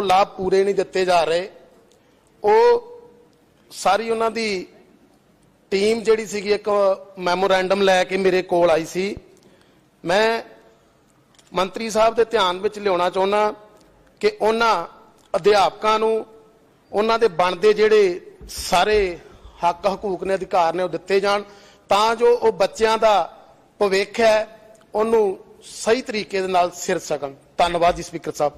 ਉਹ ਲਾਭ ਪੂਰੇ ਨਹੀਂ ਦਿੱਤੇ ਜਾ ਰਹੇ। ਉਹ ਸਾਰੀ ਉਹਨਾਂ ਦੀ ਟੀਮ ਜਿਹੜੀ ਸੀਗੀ ਇੱਕ ਮੈਮੋਰੈਂਡਮ ਲੈ ਕੇ ਮੇਰੇ ਕੋਲ ਆਈ ਸੀ। ਮੈਂ ਮੰਤਰੀ ਸਾਹਿਬ ਦੇ ਧਿਆਨ ਵਿੱਚ ਲਿਆਉਣਾ ਚਾਹੁੰਦਾ ਕਿ ਉਹਨਾਂ ਅਧਿਆਪਕਾਂ ਨੂੰ, ਉਹਨਾਂ ਦੇ ਬਣਦੇ ਜਿਹੜੇ ਸਾਰੇ ਹੱਕ ਹਕੂਕ ਨੇ, ਅਧਿਕਾਰ ਨੇ ਉਹ ਦਿੱਤੇ ਜਾਣ ਤਾਂ ਜੋ ਉਹ ਬੱਚਿਆਂ ਦਾ ਭਵਿੱਖ ਹੈ, ਉਹਨੂੰ ਸਹੀ ਤਰੀਕੇ ਦੇ ਨਾਲ ਸਿਰ ਸਕਣ। ਧੰਨਵਾਦ ਜੀ speaker sahib.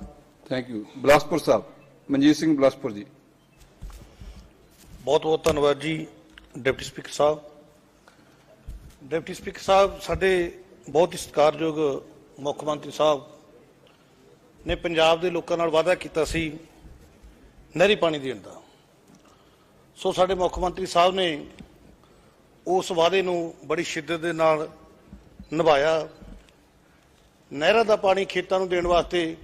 Thank you Balaspur sahib Manjit Singh Balaspur ji ਬਹੁਤ ਬਹੁਤ ਧੰਨਵਾਦ ਜੀ, deputy speaker sahib. Deputy speaker sahib, ਸਾਡੇ ਬਹੁਤ ਹੀ ਸਤਿਕਾਰਯੋਗ ਮੁੱਖ ਮੰਤਰੀ ਸਾਹਿਬ ਨੇ ਪੰਜਾਬ ਦੇ ਲੋਕਾਂ ਨਾਲ ਵਾਅਦਾ ਕੀਤਾ ਸੀ ਨਹਿਰੀ ਪਾਣੀ ਦੇਣ ਦਾ। ਸੋ ਸਾਡੇ ਮੁੱਖ ਮੰਤਰੀ ਸਾਹਿਬ ਨੇ ਉਸ ਵਾਅਦੇ ਨੂੰ ਬੜੀ ਸ਼ਿੱਦਤ ਦੇ ਨਾਲ ਨਿਭਾਇਆ। ਨਹਿਰਾਂ ਦਾ ਪਾਣੀ ਖੇਤਾਂ ਨੂੰ ਦੇਣ ਵਾਸਤੇ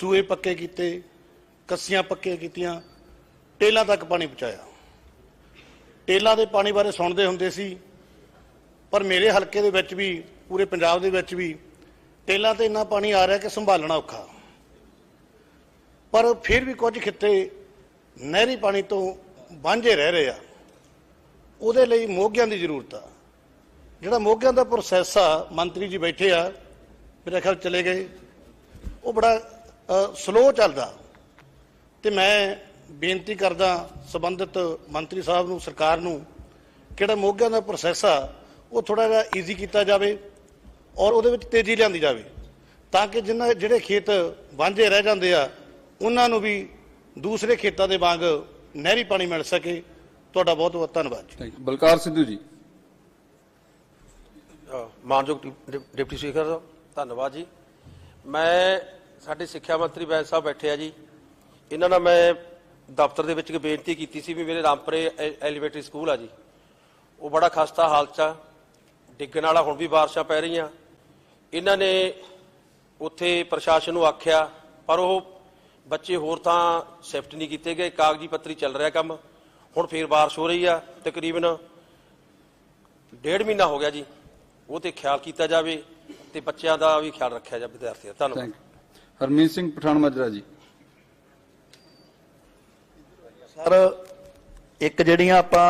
ਸੂਏ ਪੱਕੇ ਕੀਤੇ, ਕੱਸੀਆਂ ਪੱਕੀਆਂ ਕੀਤੀਆਂ, ਟੇਲਾਂ ਤੱਕ ਪਾਣੀ ਪਹੁੰਚਾਇਆ। ਟੇਲਾਂ ਦੇ ਪਾਣੀ ਬਾਰੇ ਸੁਣਦੇ ਹੁੰਦੇ ਸੀ, ਪਰ ਮੇਰੇ ਹਲਕੇ ਦੇ ਵਿੱਚ ਵੀ, ਪੂਰੇ ਪੰਜਾਬ ਦੇ ਵਿੱਚ ਵੀ, ਟੇਲਾਂ ਤੇ ਇੰਨਾ ਪਾਣੀ ਆ ਰਿਹਾ ਕਿ ਸੰਭਾਲਣਾ ਔਖਾ। ਪਰ ਫਿਰ ਵੀ ਕੁਝ ਖਿੱਤੇ ਨਹਿਰੀ ਪਾਣੀ ਤੋਂ ਵਾਂਝੇ ਰਹਿ ਰਹੇ ਆ। ਉਹਦੇ ਲਈ ਮੋਗਿਆਂ ਦੀ ਜ਼ਰੂਰਤ ਆ। ਜਿਹੜਾ ਮੋਗਿਆਂ ਦਾ ਪ੍ਰੋਸੈਸ ਆ, ਮੰਤਰੀ ਜੀ ਬੈਠੇ ਆ, ਮੇਰੇ ਖਿਆਲ ਚਲੇ ਗਏ। ਉਹ ਬੜਾ ਸਲੋ ਚੱਲਦਾ। ਤੇ ਮੈਂ ਬੇਨਤੀ ਕਰਦਾ ਸਬੰਧਿਤ ਮੰਤਰੀ ਸਾਹਿਬ ਨੂੰ ਸਰਕਾਰ ਨੂੰ ਕਿਹੜਾ ਮੋਗਿਆਂ ਦਾ ਪ੍ਰੋਸੈਸ ਆ ਉਹ ਥੋੜਾ ਜਿਹਾ ਈਜ਼ੀ ਕੀਤਾ ਜਾਵੇ ਔਰ ਉਹਦੇ ਵਿੱਚ ਤੇਜ਼ੀ ਲਿਆਂਦੀ ਜਾਵੇ ਤਾਂ ਕਿ ਜਿਨ੍ਹਾਂ ਜਿਹੜੇ ਖੇਤ ਵਾਂਝੇ ਰਹਿ ਜਾਂਦੇ ਆ ਉਹਨਾਂ ਨੂੰ ਵੀ ਦੂਸਰੇ ਖੇਤਾਂ ਦੇ ਵਾਂਗ ਨਹਿਰੀ ਪਾਣੀ ਮਿਲ ਸਕੇ। ਤੁਹਾਡਾ ਬਹੁਤ ਬਹੁਤ ਧੰਨਵਾਦ ਜੀ। ਬਲਕਾਰ ਸਿੱਧੂ ਜੀ। ਮਾਨਯੋਗ ਡਿਪ- ਡਿਪ- ਡਿਪਟੀ ਸਪੀਕਰ ਸਾਹਿਬ, ਧੰਨਵਾਦ ਜੀ। ਮੈਂ ਸਾਡੇ ਸਿੱਖਿਆ ਮੰਤਰੀ ਬੈਂਸ ਸਾਹਿਬ ਬੈਠੇ ਆ ਜੀ। ਇਹਨਾਂ ਨਾਲ ਮੈਂ ਦਫ਼ਤਰ ਦੇ ਵਿੱਚ ਇੱਕ ਬੇਨਤੀ ਕੀਤੀ ਸੀ ਵੀ ਮੇਰੇ ਰਾਮਪਰੇ ਐ- ਐਲੀਵੇਟਰੀ ਸਕੂਲ ਆ ਜੀ। ਉਹ ਬੜਾ ਖਸਤਾ ਹਾਲਤ ਚ ਆ। ਡਿੱਗਣ ਵਾਲਾ ਹੁਣ ਵੀ ਬਾਰਿਸ਼ਾਂ ਪੈ ਰਹੀਆਂ। ਇਹਨਾਂ ਨੇ ਉੱਥੇ ਪ੍ਰਸ਼ਾਸਨ ਨੂੰ ਆਖਿਆ, ਪਰ ਉਹ ਬੱਚੇ ਹੋਰ ਤਾਂ ਸ਼ਿਫਟ ਨਹੀਂ ਕੀਤੇ ਗਏ, ਕਾਗਜ਼ੀ ਪੱਤਰੀ ਚੱਲ ਰਿਹਾ ਕੰਮ। ਹੁਣ ਫੇਰ ਬਾਰਿਸ਼ ਹੋ ਰਹੀ ਆ, ਤਕਰੀਬਨ ਡੇਢ ਮਹੀਨਾ ਹੋ ਗਿਆ ਜੀ। ਉਹ ਤੇ ਖਿਆਲ ਕੀਤਾ ਜਾਵੇ ਤੇ ਬੱਚਿਆਂ ਦਾ ਵੀ ਖਿਆਲ ਰੱਖਿਆ ਜਾਵੇ। ਵਿਦਿਆਰਥੀਆਂ ਦਾ ਧੰਨਵਾਦ। ਹਰਮੀਤ ਸਿੰਘ ਪਠਾਨ ਮਾਜਰਾ ਜੀ। ਸਰ ਇੱਕ ਜਿਹੜੀਆਂ ਆਪਾਂ